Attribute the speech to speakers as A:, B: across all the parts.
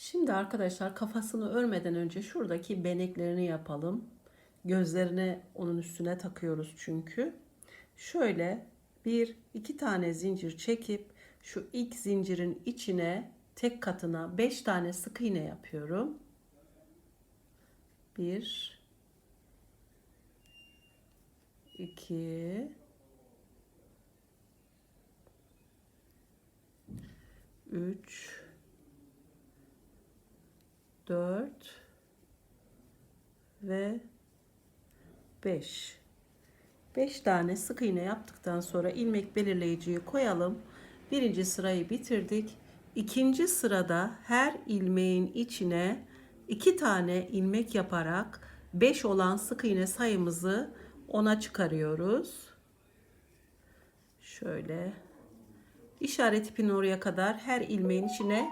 A: Şimdi arkadaşlar kafasını örmeden önce şuradaki beneklerini yapalım. Gözlerini onun üstüne takıyoruz çünkü. Şöyle bir iki tane zincir çekip şu ilk zincirin içine tek katına 5 tane sık iğne yapıyorum. 1 2 3 4 ve 5 5 tane sık iğne yaptıktan sonra ilmek belirleyiciyi koyalım. Birinci sırayı bitirdik. İkinci sırada her ilmeğin içine iki tane ilmek yaparak 5 olan sık iğne sayımızı ona çıkarıyoruz. Şöyle işaret ipinin oraya kadar her ilmeğin içine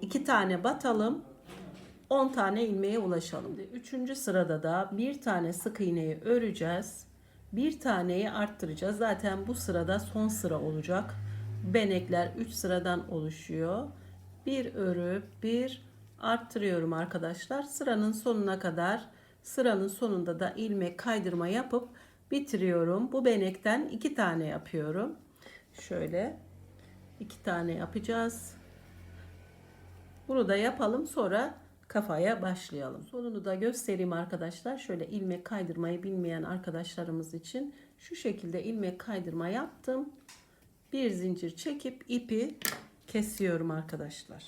A: iki tane batalım. 10 tane ilmeğe ulaşalım. Üçüncü sırada da bir tane sık iğneyi öreceğiz. Bir taneyi arttıracağız. Zaten bu sırada son sıra olacak. Benekler 3 sıradan oluşuyor. Bir örüp bir arttırıyorum arkadaşlar. Sıranın sonuna kadar sıranın sonunda da ilmek kaydırma yapıp bitiriyorum. Bu benekten iki tane yapıyorum. Şöyle iki tane yapacağız. Bunu da yapalım sonra kafaya başlayalım. Sonunu da göstereyim arkadaşlar. Şöyle ilmek kaydırmayı bilmeyen arkadaşlarımız için şu şekilde ilmek kaydırma yaptım. Bir zincir çekip ipi kesiyorum arkadaşlar.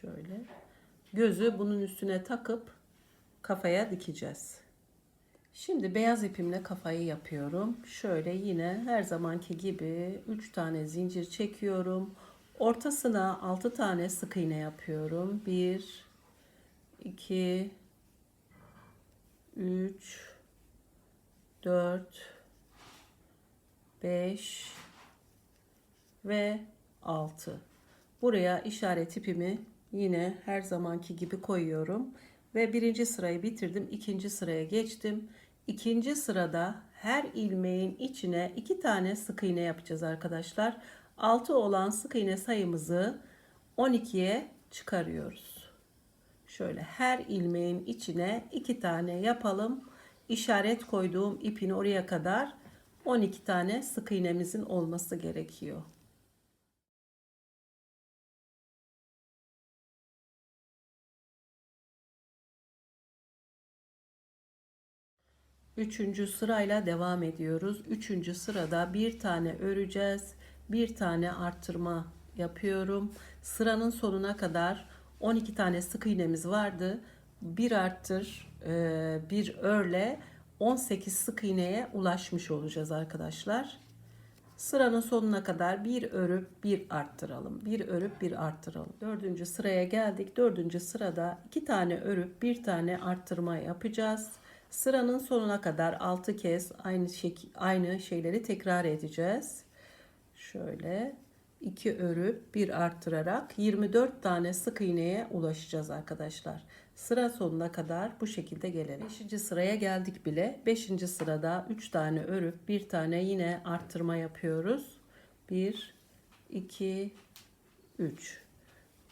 A: Şöyle gözü bunun üstüne takıp kafaya dikeceğiz. Şimdi beyaz ipimle kafayı yapıyorum. Şöyle yine her zamanki gibi 3 tane zincir çekiyorum. Ortasına 6 tane sık iğne yapıyorum. 1 2 3 4 5 ve 6. Buraya işaret ipimi yine her zamanki gibi koyuyorum ve birinci sırayı bitirdim. ikinci sıraya geçtim. İkinci sırada her ilmeğin içine iki tane sık iğne yapacağız arkadaşlar. 6 olan sık iğne sayımızı 12'ye çıkarıyoruz. Şöyle her ilmeğin içine iki tane yapalım. İşaret koyduğum ipin oraya kadar 12 tane sık iğnemizin olması gerekiyor. Üçüncü sırayla devam ediyoruz. Üçüncü sırada bir tane öreceğiz. Bir tane arttırma yapıyorum. Sıranın sonuna kadar 12 tane sık iğnemiz vardı. Bir arttır, e, bir örle 18 sık iğneye ulaşmış olacağız arkadaşlar. Sıranın sonuna kadar bir örüp bir arttıralım. Bir örüp bir arttıralım. Dördüncü sıraya geldik. Dördüncü sırada iki tane örüp bir tane arttırma yapacağız. Sıranın sonuna kadar 6 kez aynı şek aynı şeyleri tekrar edeceğiz. Şöyle iki örüp bir arttırarak 24 tane sık iğneye ulaşacağız arkadaşlar. Sıra sonuna kadar bu şekilde gelelim. 5. sıraya geldik bile. 5. sırada 3 tane örüp bir tane yine arttırma yapıyoruz. 1 2 3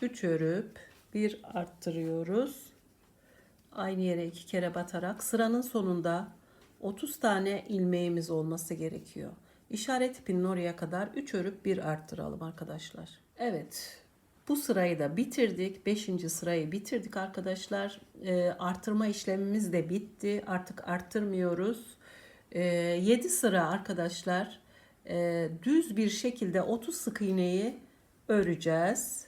A: 3 örüp bir arttırıyoruz aynı yere iki kere batarak sıranın sonunda 30 tane ilmeğimiz olması gerekiyor. İşaret ipinin oraya kadar 3 örüp bir arttıralım arkadaşlar. Evet. Bu sırayı da bitirdik. 5. sırayı bitirdik arkadaşlar. E, artırma işlemimiz de bitti. Artık arttırmıyoruz. E, 7 sıra arkadaşlar e, düz bir şekilde 30 sık iğneyi öreceğiz.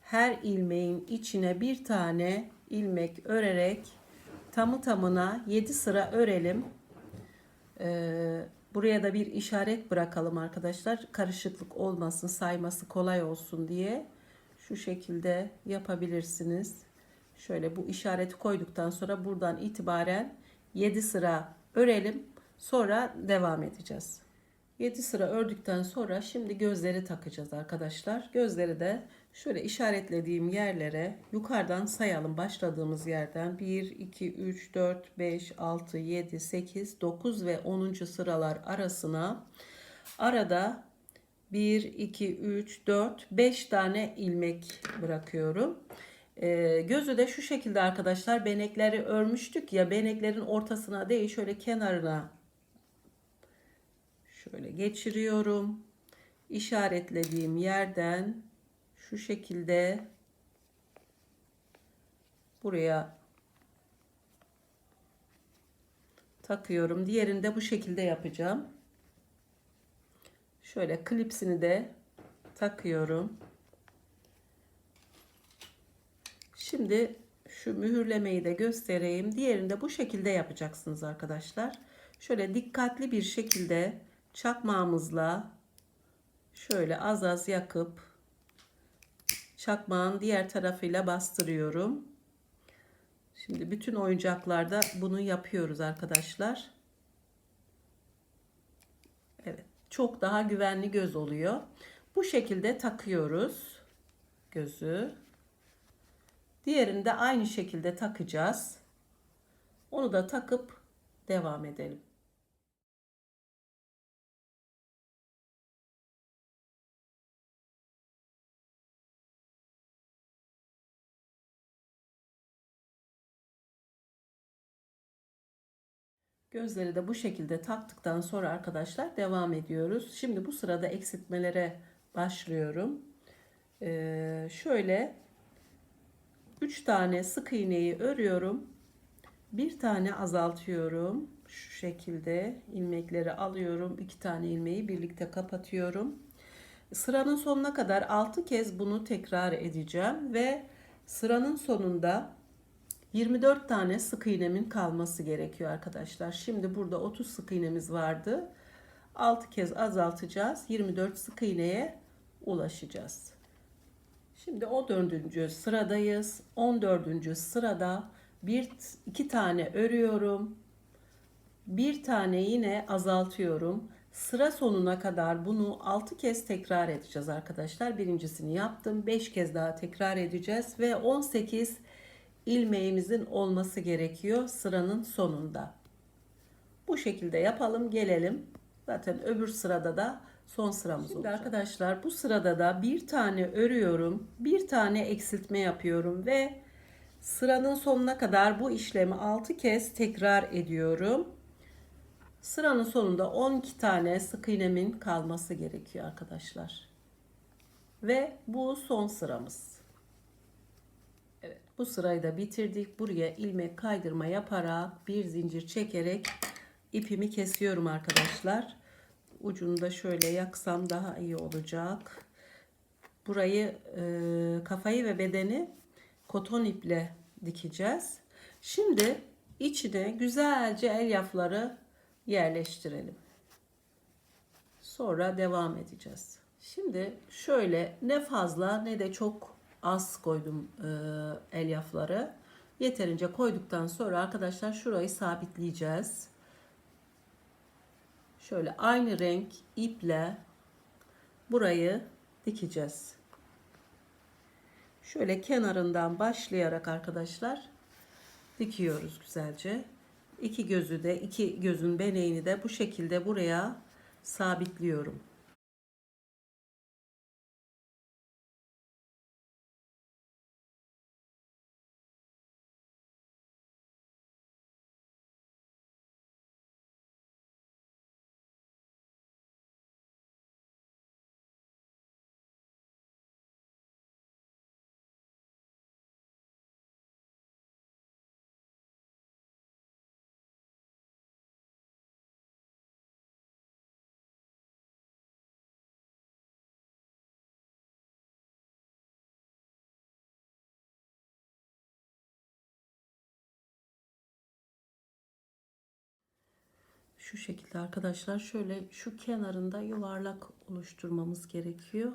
A: Her ilmeğin içine bir tane ilmek örerek tamı tamına 7 sıra örelim. Ee, buraya da bir işaret bırakalım arkadaşlar. Karışıklık olmasın, sayması kolay olsun diye. Şu şekilde yapabilirsiniz. Şöyle bu işareti koyduktan sonra buradan itibaren 7 sıra örelim. Sonra devam edeceğiz. 7 sıra ördükten sonra şimdi gözleri takacağız arkadaşlar. Gözleri de şöyle işaretlediğim yerlere yukarıdan sayalım başladığımız yerden 1 2 3 4 5 6 7 8 9 ve 10. sıralar arasına arada 1, 2, 3, 4, 5 tane ilmek bırakıyorum. Ee, gözü de şu şekilde arkadaşlar benekleri örmüştük ya beneklerin ortasına değil şöyle kenarına şöyle geçiriyorum. İşaretlediğim yerden şu şekilde buraya takıyorum. Diğerini de bu şekilde yapacağım. Şöyle klipsini de takıyorum. Şimdi şu mühürlemeyi de göstereyim. Diğerini de bu şekilde yapacaksınız arkadaşlar. Şöyle dikkatli bir şekilde çakmağımızla şöyle az az yakıp çakmağın diğer tarafıyla bastırıyorum. Şimdi bütün oyuncaklarda bunu yapıyoruz arkadaşlar. Evet, çok daha güvenli göz oluyor. Bu şekilde takıyoruz gözü. Diğerini de aynı şekilde takacağız. Onu da takıp devam edelim. Gözleri de bu şekilde taktıktan sonra arkadaşlar devam ediyoruz. Şimdi bu sırada eksiltmelere başlıyorum. Ee, şöyle 3 tane sık iğneyi örüyorum. Bir tane azaltıyorum. Şu şekilde ilmekleri alıyorum. iki tane ilmeği birlikte kapatıyorum. Sıranın sonuna kadar 6 kez bunu tekrar edeceğim ve sıranın sonunda 24 tane sık iğnemin kalması gerekiyor arkadaşlar. Şimdi burada 30 sık iğnemiz vardı. 6 kez azaltacağız. 24 sık iğneye ulaşacağız. Şimdi 14. sıradayız. 14. sırada bir iki tane örüyorum. Bir tane yine azaltıyorum. Sıra sonuna kadar bunu 6 kez tekrar edeceğiz arkadaşlar. Birincisini yaptım. 5 kez daha tekrar edeceğiz ve 18 ilmeğimizin olması gerekiyor sıranın sonunda. Bu şekilde yapalım gelelim. Zaten öbür sırada da son sıramız Şimdi olacak. arkadaşlar bu sırada da bir tane örüyorum. Bir tane eksiltme yapıyorum ve sıranın sonuna kadar bu işlemi 6 kez tekrar ediyorum. Sıranın sonunda 12 tane sık iğnemin kalması gerekiyor arkadaşlar. Ve bu son sıramız. Bu sırayı da bitirdik. Buraya ilmek kaydırma yaparak bir zincir çekerek ipimi kesiyorum arkadaşlar. Ucunu da şöyle yaksam daha iyi olacak. Burayı e, kafayı ve bedeni koton iple dikeceğiz. Şimdi içine güzelce elyafları yerleştirelim. Sonra devam edeceğiz. Şimdi şöyle ne fazla ne de çok az koydum e, elyafları. Yeterince koyduktan sonra arkadaşlar şurayı sabitleyeceğiz. Şöyle aynı renk iple burayı dikeceğiz. Şöyle kenarından başlayarak arkadaşlar dikiyoruz güzelce. İki gözü de iki gözün beneğini de bu şekilde buraya sabitliyorum. Şu şekilde arkadaşlar şöyle şu kenarında yuvarlak oluşturmamız gerekiyor.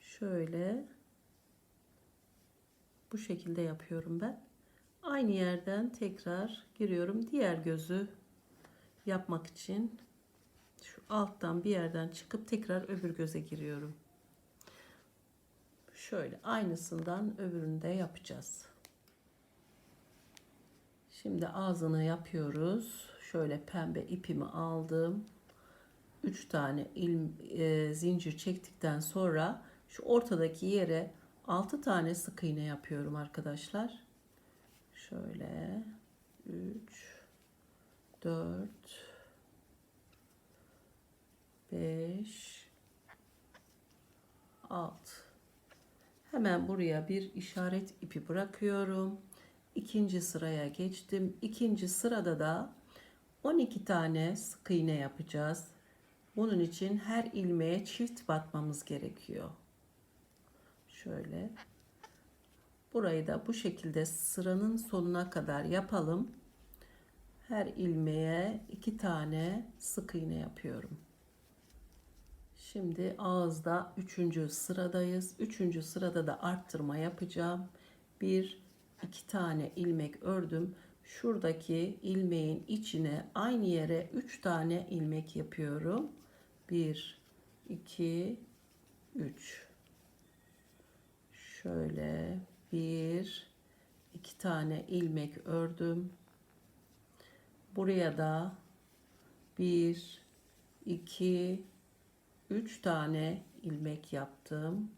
A: Şöyle bu şekilde yapıyorum ben. Aynı yerden tekrar giriyorum. Diğer gözü yapmak için şu alttan bir yerden çıkıp tekrar öbür göze giriyorum. Şöyle aynısından öbürünü de yapacağız. Şimdi ağzını yapıyoruz. Şöyle pembe ipimi aldım. 3 tane il, e, zincir çektikten sonra şu ortadaki yere 6 tane sık iğne yapıyorum arkadaşlar. Şöyle 3 4 5 6 Hemen buraya bir işaret ipi bırakıyorum. İkinci sıraya geçtim. İkinci sırada da 12 tane sık iğne yapacağız. Bunun için her ilmeğe çift batmamız gerekiyor. Şöyle. Burayı da bu şekilde sıranın sonuna kadar yapalım. Her ilmeğe iki tane sık iğne yapıyorum. Şimdi ağızda üçüncü sıradayız. Üçüncü sırada da arttırma yapacağım. Bir, iki tane ilmek ördüm. Şuradaki ilmeğin içine aynı yere üç tane ilmek yapıyorum. Bir, iki, üç. Şöyle bir, iki tane ilmek ördüm. Buraya da bir, iki, üç tane ilmek yaptım.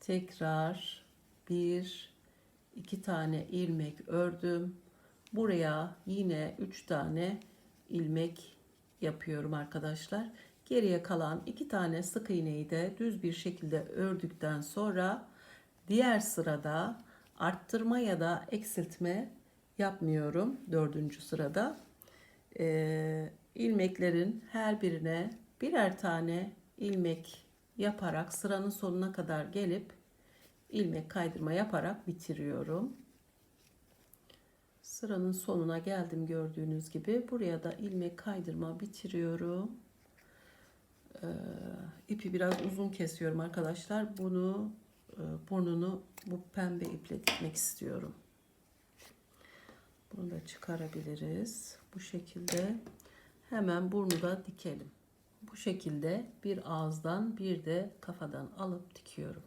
A: Tekrar bir, iki tane ilmek ördüm. Buraya yine üç tane ilmek yapıyorum arkadaşlar. Geriye kalan iki tane sık iğneyi de düz bir şekilde ördükten sonra diğer sırada arttırma ya da eksiltme yapmıyorum dördüncü sırada. Ee, ilmeklerin her birine birer tane ilmek yaparak sıranın sonuna kadar gelip ilmek kaydırma yaparak bitiriyorum. Sıranın sonuna geldim gördüğünüz gibi. Buraya da ilmek kaydırma bitiriyorum. Ee, ipi biraz uzun kesiyorum arkadaşlar. Bunu e, burnunu bu pembe iple dikmek istiyorum. Bunu da çıkarabiliriz. Bu şekilde hemen burnu da dikelim. Bu şekilde bir ağızdan bir de kafadan alıp dikiyorum.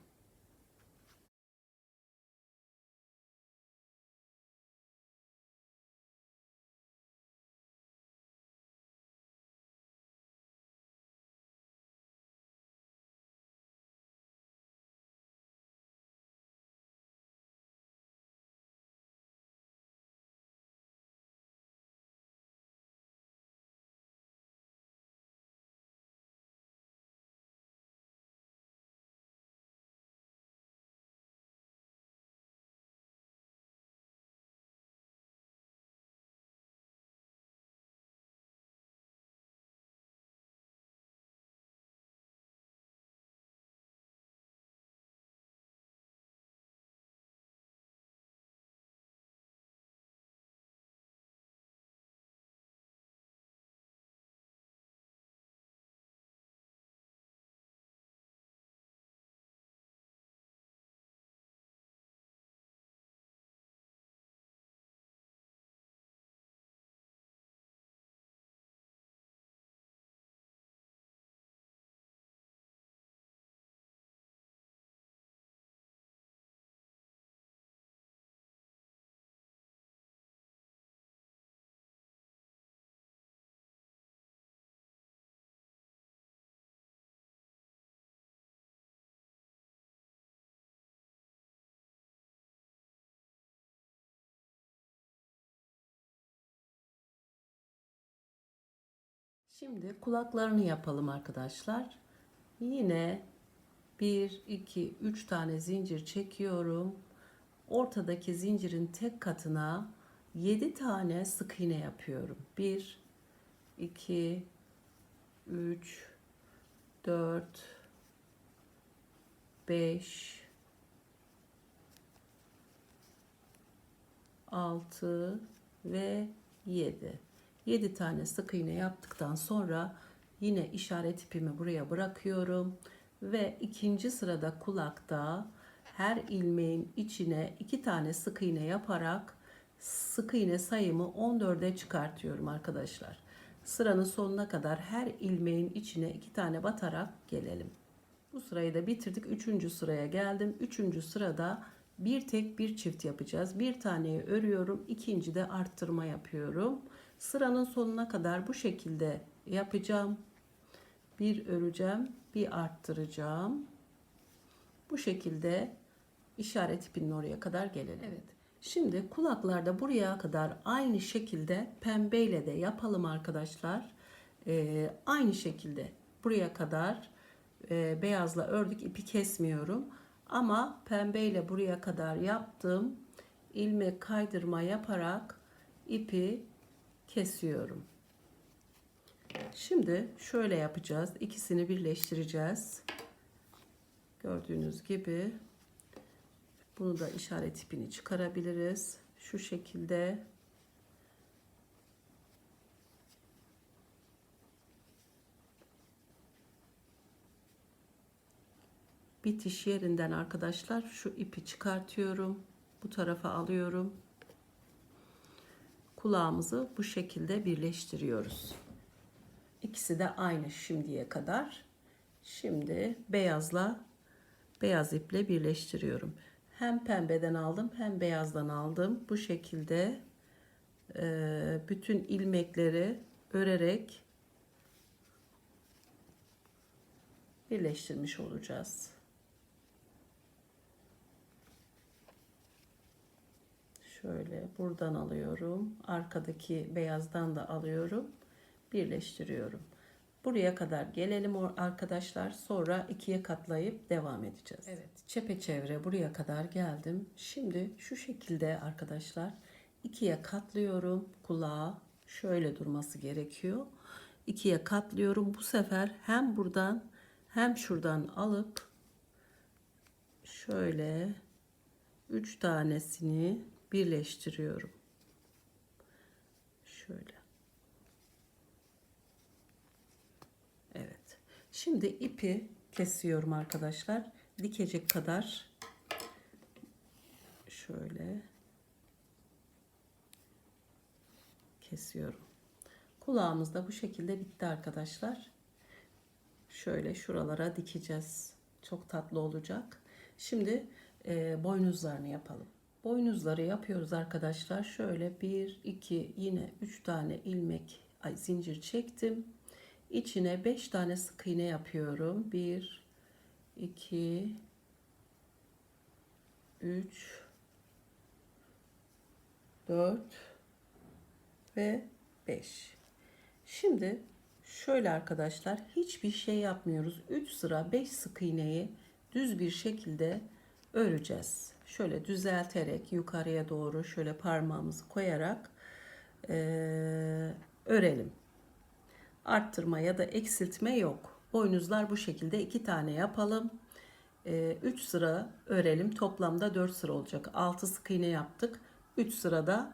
A: Şimdi kulaklarını yapalım arkadaşlar. Yine 1, 2, 3 tane zincir çekiyorum. Ortadaki zincirin tek katına 7 tane sık iğne yapıyorum. 1, 2, 3, 4, 5, 6 ve 7. 7 tane sık iğne yaptıktan sonra yine işaret ipimi buraya bırakıyorum ve ikinci sırada kulakta her ilmeğin içine 2 tane sık iğne yaparak sık iğne sayımı 14'e çıkartıyorum arkadaşlar. Sıranın sonuna kadar her ilmeğin içine 2 tane batarak gelelim. Bu sırayı da bitirdik. Üçüncü sıraya geldim. Üçüncü sırada bir tek bir çift yapacağız. Bir taneyi örüyorum. ikinci de arttırma yapıyorum. Sıranın sonuna kadar bu şekilde yapacağım. bir öreceğim, bir arttıracağım. Bu şekilde işaret ipinin oraya kadar gelelim. Evet. Şimdi kulaklarda buraya kadar aynı şekilde pembeyle de yapalım arkadaşlar. Ee, aynı şekilde buraya kadar e, beyazla ördük ipi kesmiyorum. Ama pembeyle buraya kadar yaptım. ilmek kaydırma yaparak ipi kesiyorum. Şimdi şöyle yapacağız. İkisini birleştireceğiz. Gördüğünüz gibi bunu da işaret ipini çıkarabiliriz. Şu şekilde bitiş yerinden arkadaşlar şu ipi çıkartıyorum. Bu tarafa alıyorum. Kulağımızı bu şekilde birleştiriyoruz. İkisi de aynı şimdiye kadar. Şimdi beyazla beyaz iple birleştiriyorum. Hem pembeden aldım hem beyazdan aldım. Bu şekilde e, bütün ilmekleri örerek birleştirmiş olacağız. Şöyle buradan alıyorum. Arkadaki beyazdan da alıyorum. Birleştiriyorum. Buraya kadar gelelim arkadaşlar. Sonra ikiye katlayıp devam edeceğiz. Evet. Çepeçevre buraya kadar geldim. Şimdi şu şekilde arkadaşlar ikiye katlıyorum. Kulağı şöyle durması gerekiyor. İkiye katlıyorum. Bu sefer hem buradan hem şuradan alıp şöyle üç tanesini birleştiriyorum. Şöyle. Evet. Şimdi ipi kesiyorum arkadaşlar. Dikecek kadar şöyle kesiyorum. Kulağımız da bu şekilde bitti arkadaşlar. Şöyle şuralara dikeceğiz. Çok tatlı olacak. Şimdi e, boynuzlarını yapalım. Boynuzları yapıyoruz arkadaşlar. Şöyle bir, iki, yine üç tane ilmek, ay, zincir çektim. İçine beş tane sık iğne yapıyorum. Bir, iki, üç, dört ve beş. Şimdi şöyle arkadaşlar hiçbir şey yapmıyoruz. 3 sıra 5 sık iğneyi düz bir şekilde öreceğiz şöyle düzelterek yukarıya doğru şöyle parmağımızı koyarak e, örelim. Arttırma ya da eksiltme yok. Boynuzlar bu şekilde iki tane yapalım. 3 e, sıra örelim. Toplamda 4 sıra olacak. 6 sık iğne yaptık. 3 sırada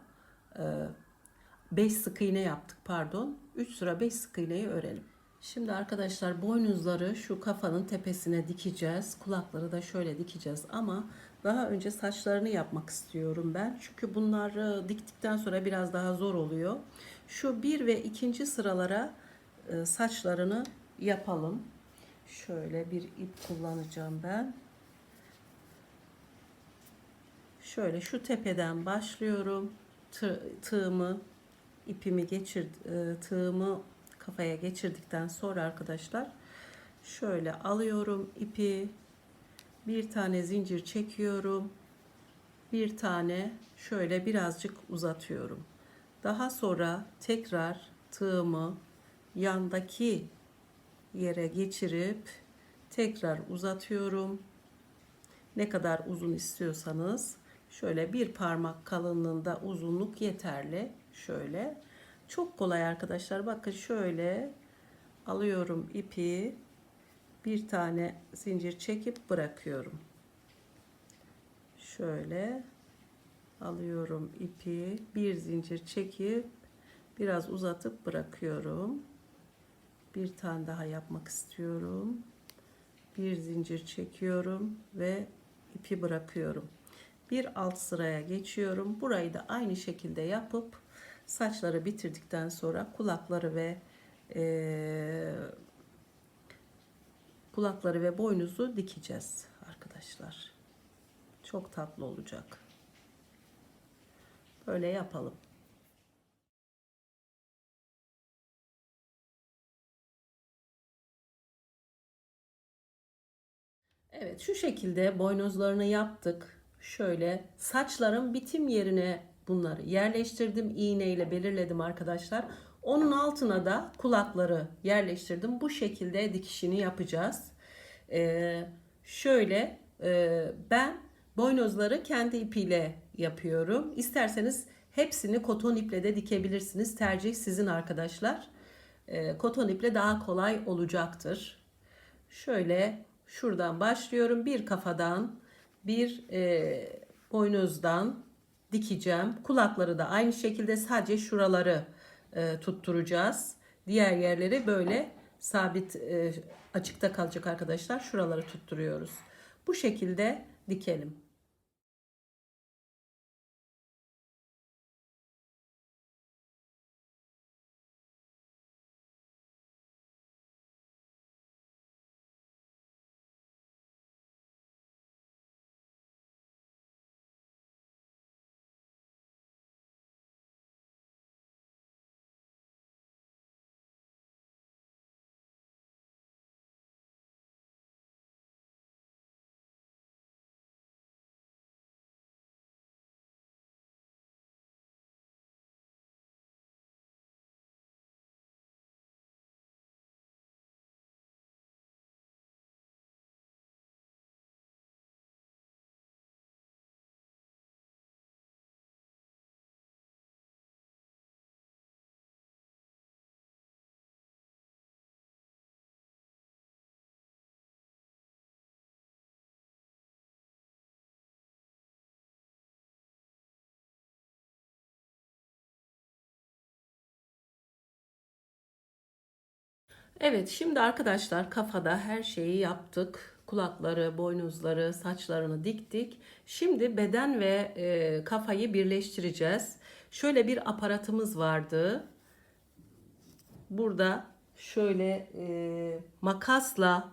A: 5 e, sık iğne yaptık pardon. 3 sıra 5 sık iğneyi örelim. Şimdi arkadaşlar boynuzları şu kafanın tepesine dikeceğiz. Kulakları da şöyle dikeceğiz ama daha önce saçlarını yapmak istiyorum ben. Çünkü bunları diktikten sonra biraz daha zor oluyor. Şu bir ve ikinci sıralara e, saçlarını yapalım. Şöyle bir ip kullanacağım ben. Şöyle şu tepeden başlıyorum. Tı, tığımı, ipimi geçir, e, tığımı kafaya geçirdikten sonra arkadaşlar şöyle alıyorum ipi bir tane zincir çekiyorum bir tane şöyle birazcık uzatıyorum. Daha sonra tekrar tığımı yandaki yere geçirip tekrar uzatıyorum. Ne kadar uzun istiyorsanız şöyle bir parmak kalınlığında uzunluk yeterli. Şöyle çok kolay arkadaşlar. Bakın şöyle alıyorum ipi. Bir tane zincir çekip bırakıyorum. Şöyle alıyorum ipi. Bir zincir çekip biraz uzatıp bırakıyorum. Bir tane daha yapmak istiyorum. Bir zincir çekiyorum ve ipi bırakıyorum. Bir alt sıraya geçiyorum. Burayı da aynı şekilde yapıp Saçları bitirdikten sonra kulakları ve e, kulakları ve boynuzu dikeceğiz arkadaşlar. Çok tatlı olacak. Böyle yapalım. Evet şu şekilde boynuzlarını yaptık. Şöyle saçların bitim yerine bunları yerleştirdim. İğneyle belirledim arkadaşlar. Onun altına da kulakları yerleştirdim. Bu şekilde dikişini yapacağız. Ee, şöyle e, ben boynuzları kendi ipiyle yapıyorum. İsterseniz hepsini koton iple de dikebilirsiniz. Tercih sizin arkadaşlar. Ee, koton iple daha kolay olacaktır. Şöyle şuradan başlıyorum. Bir kafadan, bir e, boynuzdan dikeceğim. Kulakları da aynı şekilde sadece şuraları e, tutturacağız. Diğer yerleri böyle sabit e, açıkta kalacak arkadaşlar. Şuraları tutturuyoruz. Bu şekilde dikelim. Evet şimdi arkadaşlar kafada her şeyi yaptık. Kulakları, boynuzları, saçlarını diktik. Şimdi beden ve e, kafayı birleştireceğiz. Şöyle bir aparatımız vardı. Burada şöyle e, makasla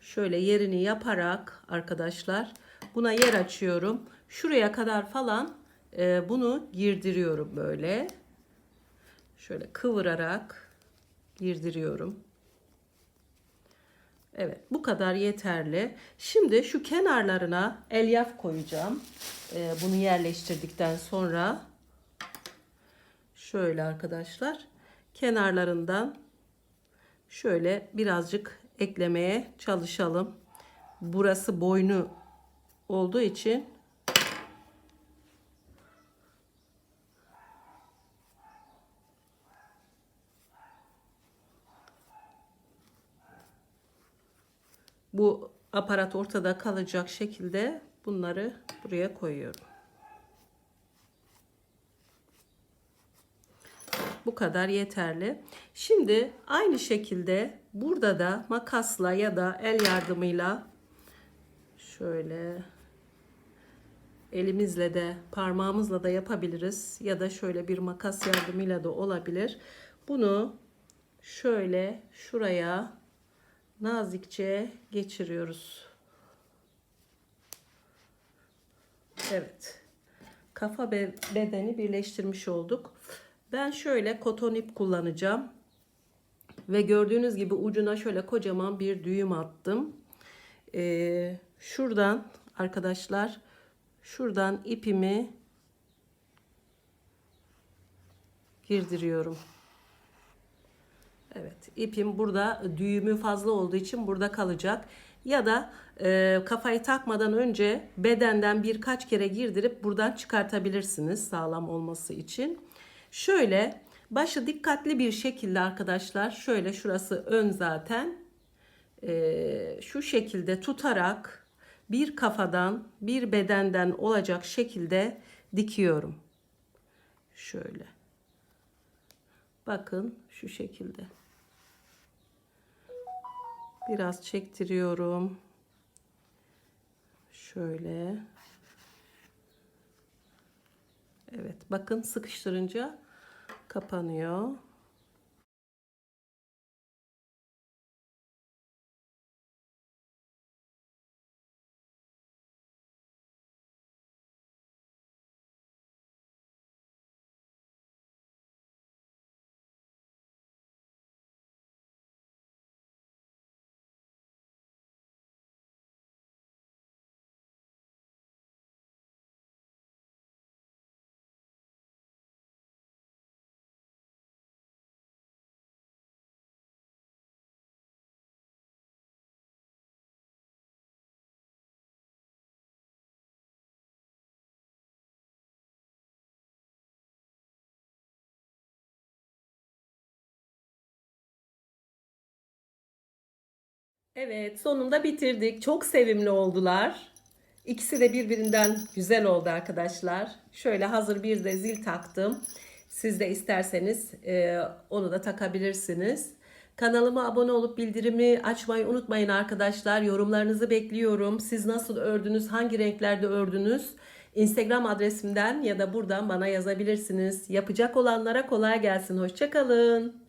A: şöyle yerini yaparak arkadaşlar buna yer açıyorum. Şuraya kadar falan e, bunu girdiriyorum böyle. Şöyle kıvırarak girdiriyorum. Evet bu kadar yeterli. Şimdi şu kenarlarına elyaf koyacağım. Ee, bunu yerleştirdikten sonra şöyle arkadaşlar kenarlarından şöyle birazcık eklemeye çalışalım. Burası boynu olduğu için bu aparat ortada kalacak şekilde bunları buraya koyuyorum. Bu kadar yeterli. Şimdi aynı şekilde burada da makasla ya da el yardımıyla şöyle elimizle de parmağımızla da yapabiliriz ya da şöyle bir makas yardımıyla da olabilir. Bunu şöyle şuraya nazikçe geçiriyoruz. Evet. Kafa ve bedeni birleştirmiş olduk. Ben şöyle koton ip kullanacağım. Ve gördüğünüz gibi ucuna şöyle kocaman bir düğüm attım. Ee, şuradan arkadaşlar şuradan ipimi girdiriyorum. Evet ipim burada düğümü fazla olduğu için burada kalacak. Ya da e, kafayı takmadan önce bedenden birkaç kere girdirip buradan çıkartabilirsiniz sağlam olması için. Şöyle başı dikkatli bir şekilde arkadaşlar şöyle şurası ön zaten e, şu şekilde tutarak bir kafadan bir bedenden olacak şekilde dikiyorum. Şöyle. Bakın şu şekilde. Biraz çektiriyorum. Şöyle. Evet bakın sıkıştırınca kapanıyor. Evet, sonunda bitirdik. Çok sevimli oldular. İkisi de birbirinden güzel oldu arkadaşlar. Şöyle hazır bir de zil taktım. Siz de isterseniz e, onu da takabilirsiniz. Kanalıma abone olup bildirimi açmayı unutmayın arkadaşlar. Yorumlarınızı bekliyorum. Siz nasıl ördünüz? Hangi renklerde ördünüz? Instagram adresimden ya da buradan bana yazabilirsiniz. Yapacak olanlara kolay gelsin. Hoşçakalın.